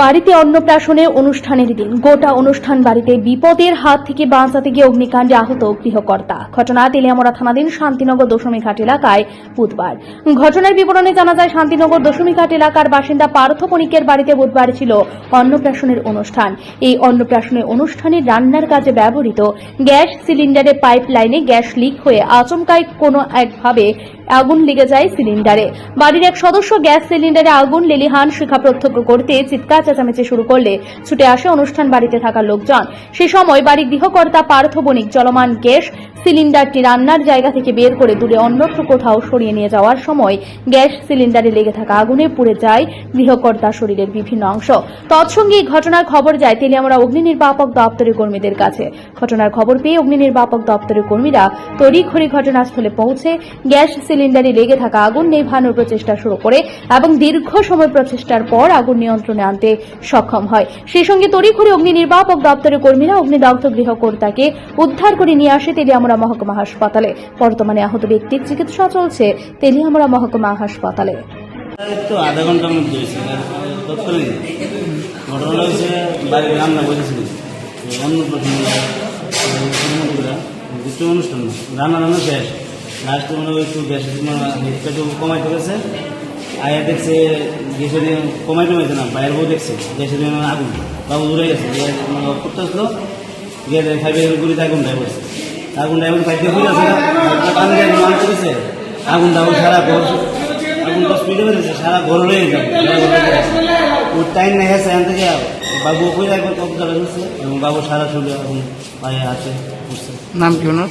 বাড়িতে অন্নপ্রাশনের অনুষ্ঠানের দিন। গোটা অনুষ্ঠান বাড়িতে বিপদের হাত থেকে বাঁচাতে গিয়ে অগ্নিকাণ্ডে আহত গৃহকর্তা। ঘটনা তেলিয়ামরা থানাধীন শান্তিনগর দশমীঘাট এলাকায় বুধবার। ঘটনার বিবরণে জানা যায়, শান্তিনগর দশমীঘাট এলাকার বাসিন্দা পার্থ বণিকের বাড়িতে বুধবার ছিল অন্নপ্রাশনের অনুষ্ঠান। এই অন্নপ্রাশনের অনুষ্ঠানে রান্নার কাজে ব্যবহৃত গ্যাস সিলিন্ডারের পাইপ লাইনে গ্যাস লিক হয়ে আচমকায় কোনো একভাবে আগুন লেগে যায় সিলিন্ডারে। বাড়ির এক সদস্য গ্যাস সিলিন্ডারে আগুন, লেলিহান, শিখা প্রত্যক্ষ করতে চিৎকার চেঁচামেচি শুরু করলে ছুটে আসে অনুষ্ঠান বাড়িতে থাকা লোকজন। সে সময় বাড়ির গৃহকর্তা পার্থ বণিক, চলমান গ্যাস সিলিন্ডারটি রান্নার জায়গা থেকে বের করে দূরে অন্যত্র কোথাও সরিয়ে নিয়ে যাওয়ার সময় গ্যাস সিলিন্ডারে লেগে থাকা আগুনে পুড়ে যায় গৃহকর্তা শরীরের বিভিন্ন অংশ। তৎসঙ্গে এই ঘটনার খবর যায় তেলিয়ামরা অগ্নি নির্বাপক দপ্তরের কর্মীদের কাছে। ঘটনার খবর পেয়ে অগ্নি নির্বাপক দপ্তরের কর্মীরা তড়িঘড়ি ঘটনাস্থলে পৌঁছে গ্যাস সিলিন্ডারে লেগে থাকা আগুন নেভানোর প্রচেষ্টা শুরু করে এবং দীর্ঘ সময় প্রচেষ্টার পর আগুন নিয়ন্ত্রণে আনতে সক্ষম হয়। সেই সঙ্গে তড়িঘড়ি অগ্নি নির্বাপক দপ্তরের কর্মীরা অগ্নিদগ্ধ গৃহকর্তাকে উদ্ধার করে নিয়ে আসে তেলিয়ামরা মহকুমা হাসপাতালে। বর্তমানে আহত ব্যক্তির চিকিৎসা চলছে তেলিয়ামরা মহকুমা হাসপাতালে। অন্য প্রথম অনুষ্ঠান রান্না রান্না শেষ। লাস্টে মনে হয় একটু গ্যাসের একটু কমাইতে গেছে আয়া দেখছে গ্যাসের কমাই টমাইছে না বাইরের বউ দেখছে। গ্যাসের আগুন। বাবু দূরে গেছে। করতে আসলো। গিয়ে ফাইভের গুলিতে আগুন দেয় বলছে আগুন দেয় এমন পাইতে হয়ে আছে। দিয়ে মান করেছে। আগুন আগুন সারা ঘর। আগুন দশ স্পিডে বেড়েছে। সারা ঘর রয়ে যাবে ওর টাইম নেই গেছে এখান থেকে। বাবু ওই একবার কবজা হয়েছে এবং বাবু সারা শরীরে এখন পায়ে করছে নাম কি ওনার?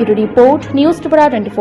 Bureau report news Tripura twenty